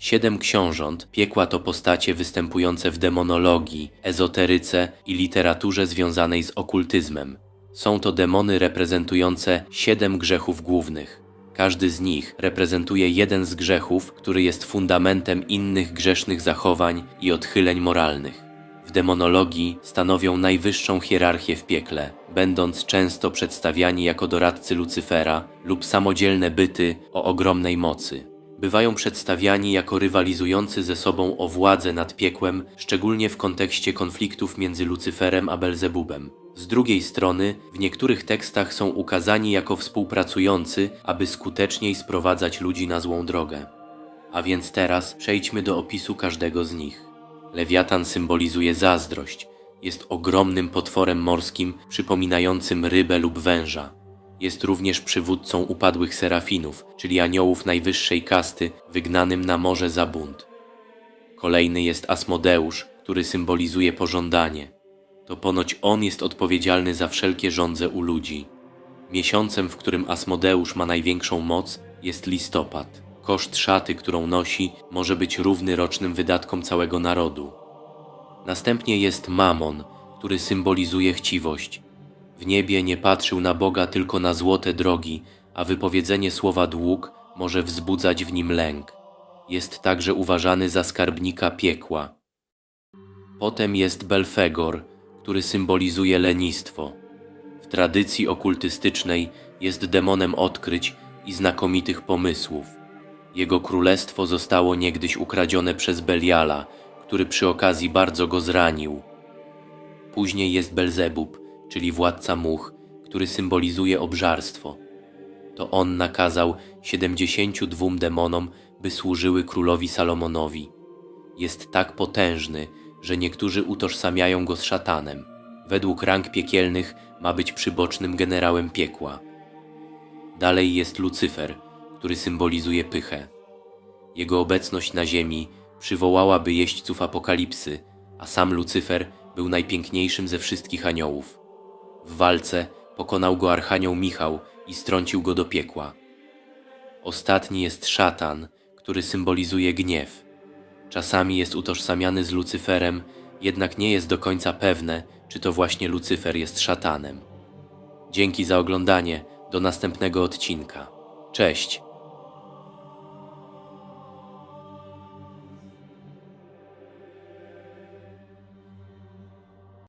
Siedem książąt piekła to postacie występujące w demonologii, ezoteryce i literaturze związanej z okultyzmem. Są to demony reprezentujące siedem grzechów głównych. Każdy z nich reprezentuje jeden z grzechów, który jest fundamentem innych grzesznych zachowań i odchyleń moralnych. W demonologii stanowią najwyższą hierarchię w piekle, będąc często przedstawiani jako doradcy Lucyfera lub samodzielne byty o ogromnej mocy. Bywają przedstawiani jako rywalizujący ze sobą o władzę nad piekłem, szczególnie w kontekście konfliktów między Lucyferem a Belzebubem. Z drugiej strony, w niektórych tekstach są ukazani jako współpracujący, aby skuteczniej sprowadzać ludzi na złą drogę. A więc teraz przejdźmy do opisu każdego z nich. Lewiatan symbolizuje zazdrość. Jest ogromnym potworem morskim przypominającym rybę lub węża. Jest również przywódcą upadłych serafinów, czyli aniołów najwyższej kasty, wygnanym na morze za bunt. Kolejny jest Asmodeusz, który symbolizuje pożądanie. To ponoć on jest odpowiedzialny za wszelkie żądze u ludzi. Miesiącem, w którym Asmodeusz ma największą moc, jest listopad. Koszt szaty, którą nosi, może być równy rocznym wydatkom całego narodu. Następnie jest Mamon, który symbolizuje chciwość. W niebie nie patrzył na Boga tylko na złote drogi, a wypowiedzenie słowa dług może wzbudzać w nim lęk. Jest także uważany za skarbnika piekła. Potem jest Belfegor, który symbolizuje lenistwo. W tradycji okultystycznej jest demonem odkryć i znakomitych pomysłów. Jego królestwo zostało niegdyś ukradzione przez Beliala, który przy okazji bardzo go zranił. Później jest Belzebub, czyli władca much, który symbolizuje obżarstwo. To on nakazał 72 demonom, by służyły królowi Salomonowi. Jest tak potężny, że niektórzy utożsamiają go z szatanem. Według rang piekielnych ma być przybocznym generałem piekła. Dalej jest Lucyfer, który symbolizuje pychę. Jego obecność na ziemi przywołałaby jeźdźców apokalipsy, a sam Lucyfer był najpiękniejszym ze wszystkich aniołów. W walce pokonał go archanioł Michał i strącił go do piekła. Ostatni jest szatan, który symbolizuje gniew. Czasami jest utożsamiany z Lucyferem, jednak nie jest do końca pewne, czy to właśnie Lucyfer jest szatanem. Dzięki za oglądanie, do następnego odcinka. Cześć!